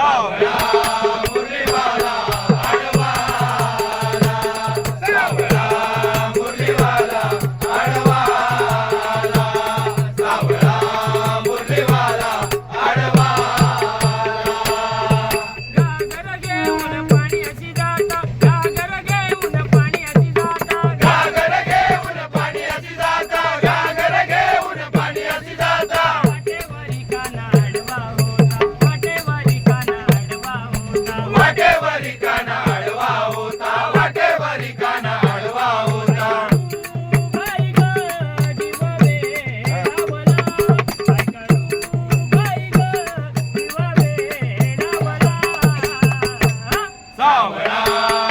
Love. वाटेवरी काना आडवा होता. वाटेवरी काना आडवा होता सावळा.